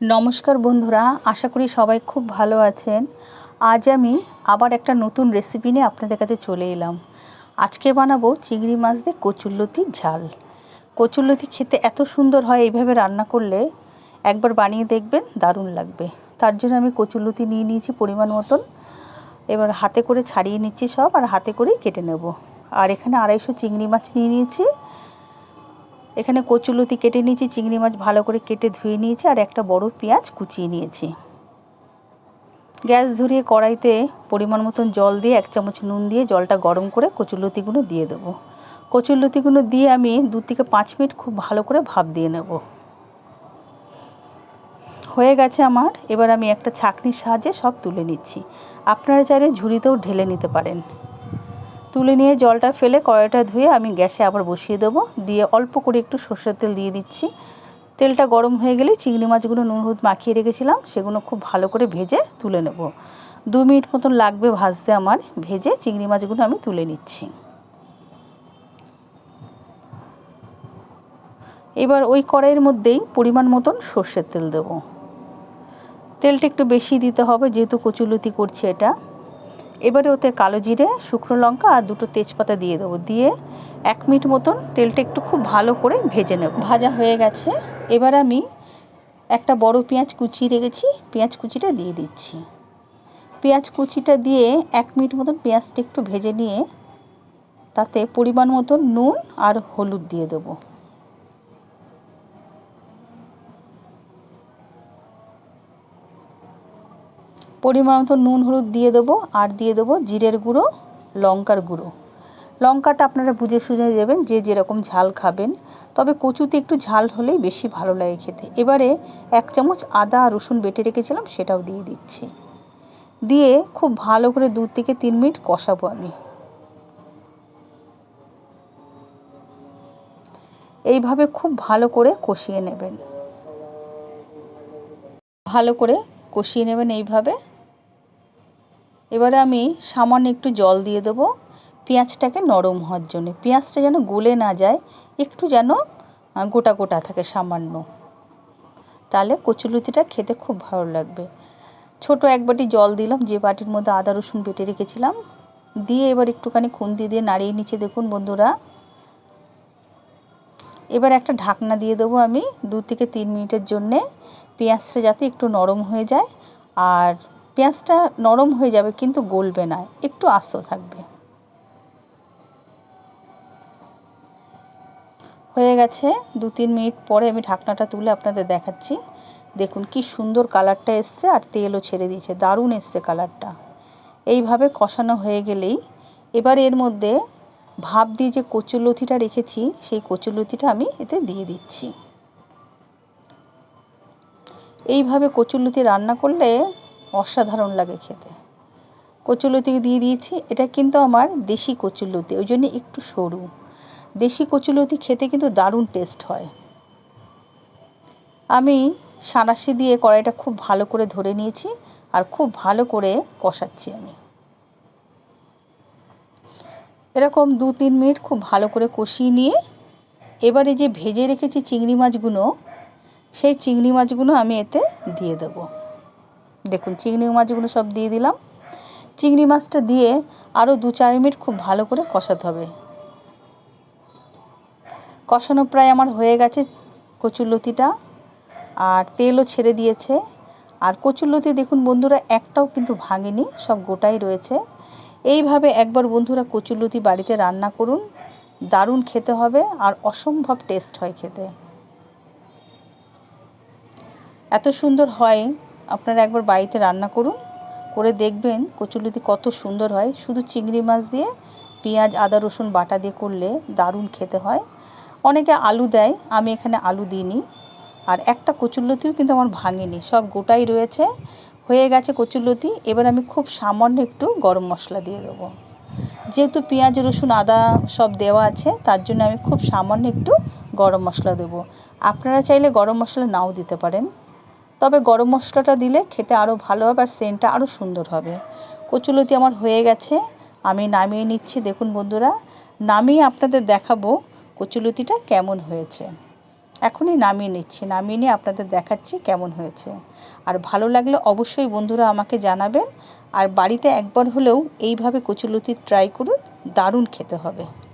নমস্কার বন্ধুরা, আশা করি সবাই খুব ভালো আছেন। আজ আমি আবার একটা নতুন রেসিপি নিয়ে আপনাদের কাছে চলে এলাম। আজকে বানাবো চিংড়ি মাছ দিয়ে কচুরলতির ঝাল। কচুরলতি খেতে এত সুন্দর হয় এইভাবে রান্না করলে, একবার বানিয়ে দেখবেন দারুণ লাগবে। তার জন্য আমি কচুরলতি নিয়ে নিয়েছি পরিমাণ মতন। এবার হাতে করে ছাড়িয়ে নিচ্ছি সব আর হাতে করেই কেটে নেব। আর এখানে আড়াইশো চিংড়ি মাছ নিয়ে নিয়েছি। এখানে কচুলতি কেটে নিয়েছি, চিংড়ি মাছ ভালো করে কেটে ধুয়ে নিয়েছি, আর একটা বড় পেঁয়াজ কুচিয়ে নিয়েছি। গ্যাস ধরিয়ে কড়াইতে পরিমাণ মতন জল দিয়ে এক চামচ নুন দিয়ে জলটা গরম করে কচুলতিগুলো দিয়ে দেবো। কচুরলতিগুলো দিয়ে আমি দু থেকে পাঁচ মিনিট খুব ভালো করে ভাপ দিয়ে নেব। হয়ে গেছে আমার, এবার আমি একটা ছাকনির সাহায্যে সব তুলে নিচ্ছি। আপনারা চাইলে ঝুড়িতেও ঢেলে নিতে পারেন। তুলে নিয়ে জলটা ফেলে কড়াইটা ধুয়ে আমি গ্যাসে আবার বসিয়ে দেবো। দিয়ে অল্প করে একটু সর্ষের তেল দিয়ে দিচ্ছি। তেলটা গরম হয়ে গেলে চিংড়ি মাছগুলো নুন হলুদ মাখিয়ে রেখেছিলাম, সেগুলো খুব ভালো করে ভেজে তুলে নেব। দু মিনিট মতন লাগবে ভাজতে আমার, ভেজে চিংড়ি মাছগুলো আমি তুলে নিচ্ছি। এবার ওই কড়াইয়ের মধ্যেই পরিমাণ মতন সর্ষের তেল দেবো। তেলটা একটু বেশি দিতে হবে, যেহেতু কচুলতি করছি এটা। এবারে ওতে কালো জিরে, শুকনো লঙ্কা আর দুটো তেজপাতা দিয়ে দেবো। দিয়ে এক মিনিট মতন তেলটা একটু খুব ভালো করে ভেজে নেব। ভাজা হয়ে গেছে। এবার আমি একটা বড় পেঁয়াজ কুচিয়ে রেখেছি। পেঁয়াজ কুচিটা দিয়ে দিচ্ছি। পেঁয়াজ কুচিটা দিয়ে এক মিনিট মতন পেঁয়াজটা একটু ভেজে নিয়ে তাতে পরিমাণ মতন নুন আর হলুদ দিয়ে দেবো। পরিমাণ মতো নুন, হলুদ দিয়ে দেবো আর দিয়ে দেবো জিরের গুঁড়ো, লঙ্কার গুঁড়ো। লঙ্কাটা আপনারা বুঝে সুঝে দেবেন যে যেরকম ঝাল খাবেন। তবে কচুতে একটু ঝাল হলেই বেশি ভালো লাগে খেতে। এবারে এক চামচ আদা আর রসুন বেটে রেখেছিলাম, সেটাও দিয়ে দিচ্ছি। দিয়ে খুব ভালো করে দু থেকে তিন মিনিট কষাবো আমি। এইভাবে খুব ভালো করে কষিয়ে নেবেন। ভালো করে কষিয়ে নেবেন এইভাবে। এবারে আমি সামান্য একটু জল দিয়ে দেবো পেঁয়াজটাকে নরম হওয়ার জন্য। পেঁয়াজটা যেন গলে না যায়, একটু যেন গোটা গোটা থাকে সামান্য। তাহলে কচুলুতিটা খেতে খুব ভালো লাগবে। ছোট এক বাটি জল দিলাম, যে বাটির মধ্যে আদা রসুন বেটে রেখেছিলাম। দিয়ে এবার একটুখানি খুন্তি দিয়ে নাড়িয়ে নিচে দেখুন বন্ধুরা। এবার একটা ঢাকনা দিয়ে দেবো আমি দু থেকে তিন মিনিটের জন্যে। পেঁয়াজটা যাতে একটু নরম হয়ে যায়। আর পেঁয়াজটা নরম হয়ে যাবে কিন্তু গলবে না, একটু আস্ত থাকবে। হয়ে গেছে দু তিন মিনিট পরে আমি ঢাকনাটা তুলে আপনাদের দেখাচ্ছি। দেখুন কি সুন্দর কালারটা এসছে আর তেলও ছেড়ে দিয়েছে, দারুণ এসছে কালারটা। এইভাবে কষানো হয়ে গেলেই এবার এর মধ্যে ভাপ দিয়ে যে কচুরলতিটা রেখেছি, সেই কচুরলতিটা আমি এতে দিয়ে দিচ্ছি। এইভাবে কচুরলতি রান্না করলে অসাধারণ লাগে খেতে। কচুলতি দিয়ে দিয়েছি, এটা কিন্তু আমার দেশি কচুলতি ওই জন্য একটু সরু। দেশি কচুলতি খেতে কিন্তু দারুণ টেস্ট হয়। আমি সাঁড়াশি দিয়ে কড়াইটা খুব ভালো করে ধরে নিয়েছি, আর খুব ভালো করে কষাচ্ছি আমি। এরকম দু তিন মিনিট খুব ভালো করে কষিয়ে নিয়ে এবারে যে ভেজে রেখেছি চিংড়ি মাছগুলো, সেই চিংড়ি মাছগুলো আমি এতে দিয়ে দেবো। দেখুন, চিংড়ি মাছগুলো সব দিয়ে দিলাম। চিংড়ি মাছটা দিয়ে আরও দু চার মিনিট খুব ভালো করে কষাতে হবে। কষানো প্রায় আমার হয়ে গেছে কচুরলতিটা আর তেলও ছেড়ে দিয়েছে। আর কচুরলতি দেখুন বন্ধুরা, একটাও কিন্তু ভাঙেনি, সব গোটাই রয়েছে। এইভাবে একবার বন্ধুরা কচুরলতি বাড়িতে রান্না করুন, দারুণ খেতে হবে আর অসম্ভব টেস্ট হয় খেতে। এত সুন্দর হয়, আপনারা একবার বাড়িতে রান্না করুন, করে দেখবেন কচুরলতি কত সুন্দর হয়। শুধু চিংড়ি মাছ দিয়ে, পেঁয়াজ, আদা, রসুন বাটা দিয়ে করলে দারুণ খেতে হয়। অনেকে আলু দেয়, আমি এখানে আলু দিইনি। আর একটা কচুরলতিও কিন্তু আমার ভাঙেনি, সব গোটাই রয়েছে। হয়ে গেছে কচুরলতি, এবার আমি খুব সামান্য একটু গরম মশলা দিয়ে দেবো। যেহেতু পেঁয়াজ, রসুন, আদা সব দেওয়া আছে, তার জন্য আমি খুব সামান্য একটু গরম মশলা দেবো। আপনারা চাইলে গরম মশলা নাও দিতে পারেন। তবে গরম মশলাটা দিলে খেতে আরও ভালো হবে আর সেন্টটা আরও সুন্দর হবে। কচুলতি আমার হয়ে গেছে, আমি নামিয়ে নিচ্ছি। দেখুন বন্ধুরা, নামিয়ে আপনাদের দেখাবো কচুলতিটা কেমন হয়েছে। এখনই নামিয়ে নিচ্ছি, নামিয়ে নিয়ে আপনাদের দেখাচ্ছি কেমন হয়েছে। আর ভালো লাগলে অবশ্যই বন্ধুরা আমাকে জানাবেন। আর বাড়িতে একবার হলেও এইভাবে কচুলতি ট্রাই করুন, দারুণ খেতে হবে।